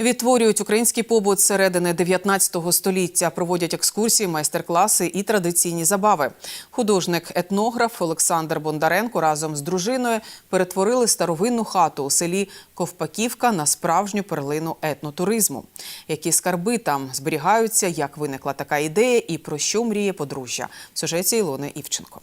Відтворюють український побут середини 19 століття, проводять екскурсії, майстер-класи і традиційні забави. Художник-етнограф Олександр Бондаренко разом з дружиною перетворили старовинну хату у селі Ковпаківка на справжню перлину етнотуризму. Які скарби там зберігаються, як виникла така ідея і про що мріє подружжя. В сюжеті Ілони Івченко.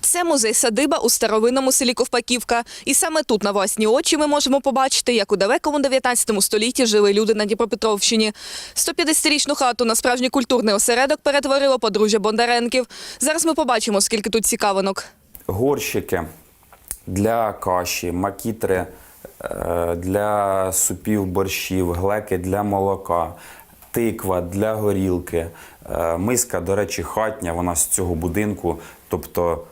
Це музей-садиба у старовинному селі Ковпаківка. І саме тут на власні очі ми можемо побачити, як у далекому 19 столітті жили люди на Дніпропетровщині. 150-річну хату на справжній культурний осередок перетворило подружжя Бондаренків. Зараз ми побачимо, скільки тут цікавинок. горщики для каші, макітри е, для супів, борщів, глеки для молока, тиква для горілки, е, миска, до речі, хатня, вона з цього будинку, тобто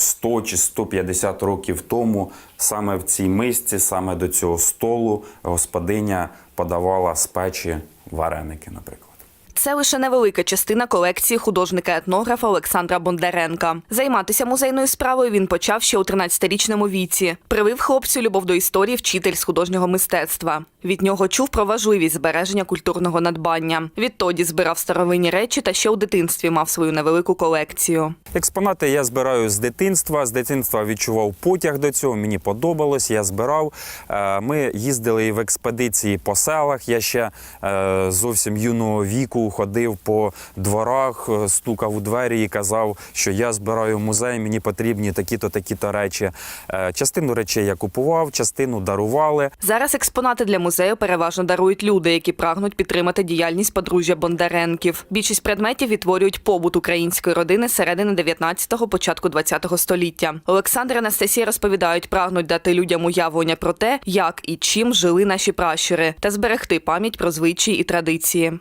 100 чи 150 років тому саме в цій мисці, саме до цього столу господиня подавала з печі вареники, наприклад. Це лише невелика частина колекції художника-етнографа Олександра Бондаренка. Займатися музейною справою він почав ще у 13-річному віці. Привив хлопцю любов до історії вчитель з художнього мистецтва. Від нього чув про важливість збереження культурного надбання. Відтоді збирав старовинні речі та ще у дитинстві мав свою невелику колекцію. Експонати я збираю з дитинства. З дитинства відчував потяг до цього. Мені подобалось. Я збирав. Е, Ми їздили в експедиції по селах. Я ще е, зовсім юного віку ходив по дворах, е, стукав у двері і казав, що я збираю музей. Мені потрібні такі-то, такі-то речі. Е, Частину речей я купував, частину дарували. Зараз експонати для музею переважно дарують люди, які прагнуть підтримати діяльність подружжя Бондаренків. Більшість предметів відтворюють побут української родини середини 19-го, початку 20-го століття. Олександр і Анастасія розповідають, прагнуть дати людям уявлення про те, як і чим жили наші пращури, та зберегти пам'ять про звичаї і традиції.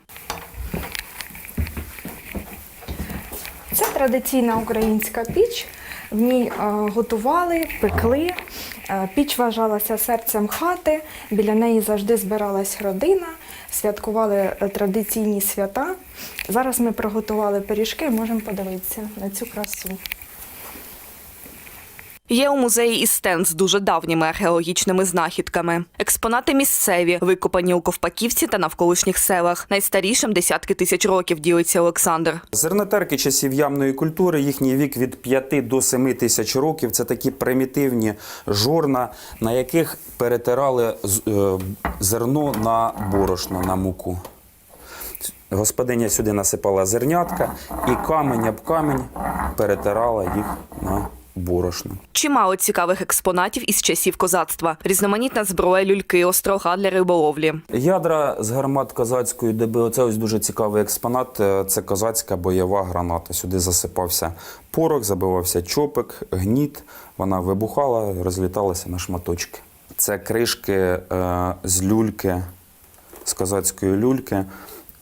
Це традиційна українська піч. В ній е, готували, пекли. Е, Піч вважалася серцем хати. Біля неї завжди збиралась родина, святкували е, традиційні свята. Зараз ми приготували пиріжки, можемо подивитися на цю красу. Є у музеї і стенд з дуже давніми археологічними знахідками. Експонати місцеві, викопані у Ковпаківці та навколишніх селах. Найстарішим десятки тисяч років ділиться Олександр. Зернотерки часів ямної культури, їхній вік від 5 до 7 тисяч років. Це такі примітивні жорна, на яких перетирали е, зерно на борошно, на муку. Господиня сюди насипала зернятка і камень об камінь перетирала їх на борошно. Чимало цікавих експонатів із часів козацтва. Різноманітна зброя, люльки, острога для риболовлі. Ядра з гармат козацької доби. Це ось дуже цікавий експонат. Е, Це козацька бойова граната. Сюди засипався порох, забивався чопик, гніт. Вона вибухала, розліталася на шматочки. Це кришки е, з люльки, з козацької люльки,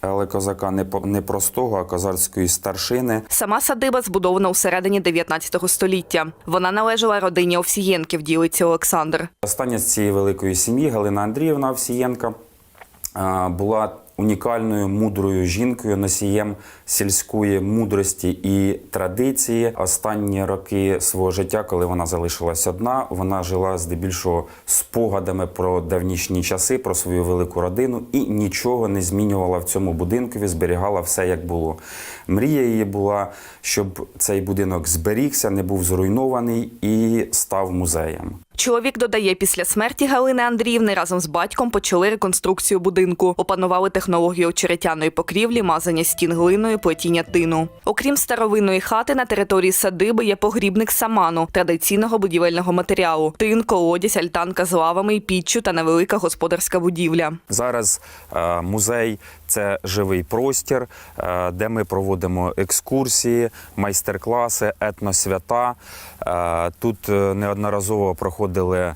але козака не, не простого, а козацької старшини. Сама садиба збудована у середині 19 століття. Вона належала родині Овсієнків, ділиться Олександр. Остання з цієї великої сім'ї Галина Андріївна Овсієнка була унікальною мудрою жінкою, носієм сільської мудрості і традиції. Останні роки свого життя, коли вона залишилась одна, вона жила здебільшого спогадами про давнішні часи, про свою велику родину і нічого не змінювала в цьому будинкові, зберігала все як було. Мрія її була, щоб цей будинок зберігся, не був зруйнований і став музеєм. Чоловік додає, після смерті Галини Андріївни разом з батьком почали реконструкцію будинку, опанували технологію очеретяної покрівлі, мазання стін глиною, плетіння тину. Окрім старовинної хати, на території садиби є погрібник саману, традиційного будівельного матеріалу, тин, колодязь, альтанка з лавами і піччю та невелика господарська будівля. Зараз е, музей це живий простір, е, де ми проводимо екскурсії, майстер-класи, етносвята. Е, тут е, неодноразово проходили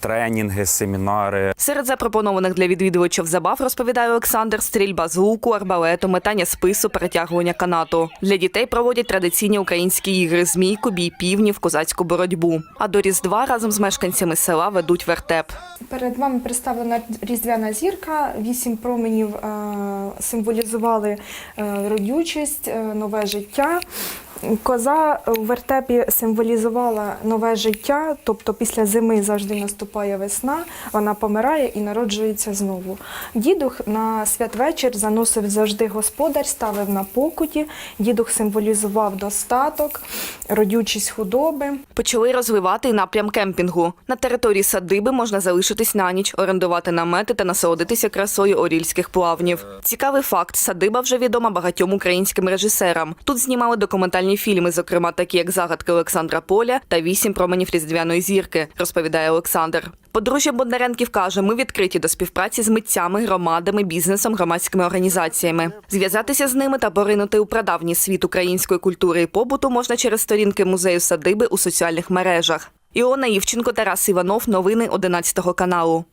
тренінги, семінари. Серед запропонованих для відвідувачів забав розповідає Олександр стрільба з луку, арбалету, метання спису, перетягування канату. Для дітей проводять традиційні українські ігри змійку, бій півнів, козацьку боротьбу. А до Різдва разом з мешканцями села ведуть вертеп. Перед вами представлена різдвяна зірка. Вісім променів символізували е, родючість, е, нове життя. Коза в вертепі символізувала нове життя, тобто після зими завжди наступає весна, вона помирає і народжується знову. Дідух на святвечір заносив завжди господар, ставив на покуті. Дідух символізував достаток, родючість худоби. Почали розвивати напрям кемпінгу. На території садиби можна залишитись на ніч, орендувати намети та насолодитися красою орільських плавнів. Цікавий факт: садиба вже відома багатьом українським режисерам. Тут знімали документальні фільми, зокрема такі як загадки Олександра Поля та вісім променів різдвяної зірки, розповідає Олександр. Подружжя Бондаренків каже, ми відкриті до співпраці з митцями, громадами, бізнесом, громадськими організаціями. Зв'язатися з ними та поринути у прадавній світ української культури і побуту можна через сторінки музею садиби у соціальних мережах. Іона Івченко, Тарас Іванов. Новини 11 каналу.